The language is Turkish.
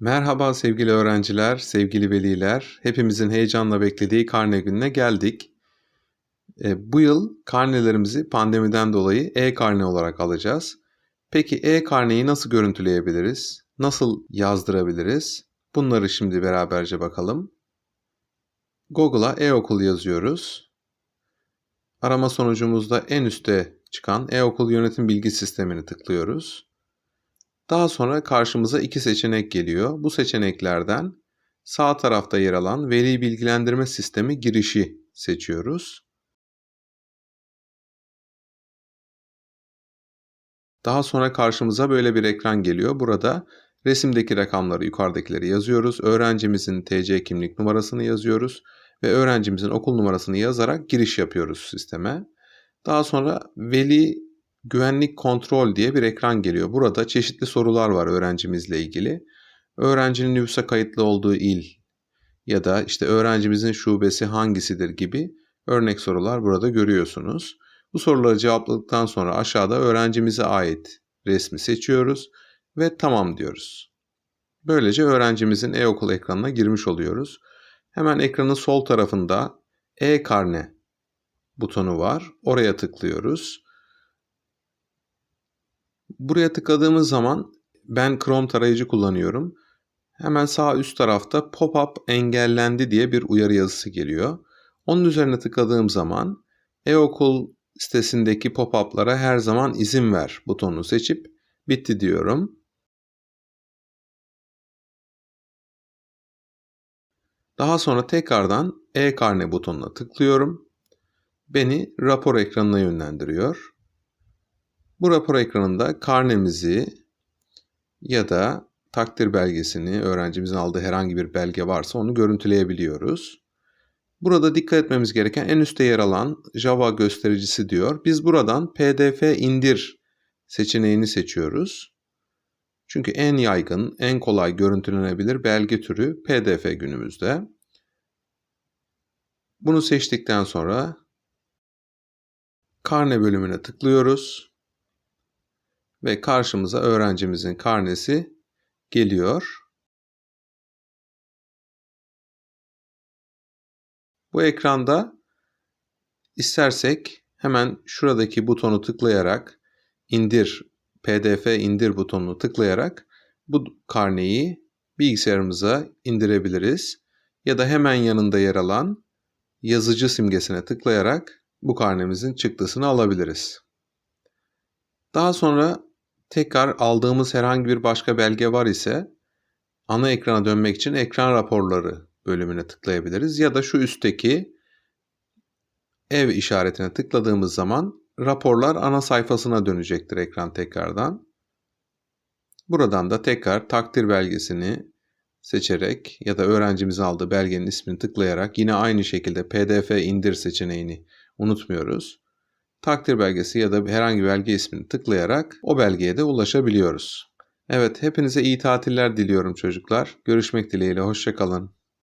Merhaba sevgili öğrenciler, sevgili veliler. Hepimizin heyecanla beklediği karne gününe geldik. E, bu yıl karnelerimizi pandemiden dolayı e-karne olarak alacağız. Peki e-karneyi nasıl görüntüleyebiliriz? Nasıl yazdırabiliriz? Bunları şimdi beraberce bakalım. Google'a e-okul yazıyoruz. Arama sonucumuzda en üste çıkan e-okul yönetim bilgi sistemini tıklıyoruz. Daha sonra karşımıza iki seçenek geliyor. Bu seçeneklerden sağ tarafta yer alan veri bilgilendirme sistemi girişi seçiyoruz. Daha sonra karşımıza böyle bir ekran geliyor. Burada resimdeki rakamları yukarıdakileri yazıyoruz. Öğrencimizin TC kimlik numarasını yazıyoruz ve öğrencimizin okul numarasını yazarak giriş yapıyoruz sisteme. Daha sonra veli güvenlik kontrol diye bir ekran geliyor. Burada çeşitli sorular var öğrencimizle ilgili. Öğrencinin nüfusa kayıtlı olduğu il ya da işte öğrencimizin şubesi hangisidir gibi örnek sorular burada görüyorsunuz. Bu soruları cevapladıktan sonra aşağıda öğrencimize ait resmi seçiyoruz ve tamam diyoruz. Böylece öğrencimizin e-okul ekranına girmiş oluyoruz. Hemen ekranın sol tarafında e-karne butonu var. Oraya tıklıyoruz. Buraya tıkladığımız zaman ben Chrome tarayıcı kullanıyorum. Hemen sağ üst tarafta pop-up engellendi diye bir uyarı yazısı geliyor. Onun üzerine tıkladığım zaman e-okul sitesindeki pop-up'lara her zaman izin ver butonunu seçip bitti diyorum. Daha sonra tekrardan e-karne butonuna tıklıyorum. Beni rapor ekranına yönlendiriyor. Bu rapor ekranında karnemizi ya da takdir belgesini, öğrencimizin aldığı herhangi bir belge varsa onu görüntüleyebiliyoruz. Burada dikkat etmemiz gereken en üstte yer alan Java göstericisi diyor. Biz buradan PDF indir seçeneğini seçiyoruz. Çünkü en yaygın, en kolay görüntülenebilir belge türü PDF günümüzde. Bunu seçtikten sonra karne bölümüne tıklıyoruz ve karşımıza öğrencimizin karnesi geliyor. Bu ekranda istersek hemen şuradaki butonu tıklayarak indir PDF indir butonunu tıklayarak bu karneyi bilgisayarımıza indirebiliriz ya da hemen yanında yer alan yazıcı simgesine tıklayarak bu karnemizin çıktısını alabiliriz. Daha sonra tekrar aldığımız herhangi bir başka belge var ise ana ekrana dönmek için ekran raporları bölümüne tıklayabiliriz ya da şu üstteki ev işaretine tıkladığımız zaman raporlar ana sayfasına dönecektir ekran tekrardan. Buradan da tekrar takdir belgesini seçerek ya da öğrencimiz aldığı belgenin ismini tıklayarak yine aynı şekilde PDF indir seçeneğini unutmuyoruz. Takdir belgesi ya da herhangi bir belge ismini tıklayarak o belgeye de ulaşabiliyoruz. Evet, hepinize iyi tatiller diliyorum çocuklar. Görüşmek dileğiyle, hoşçakalın.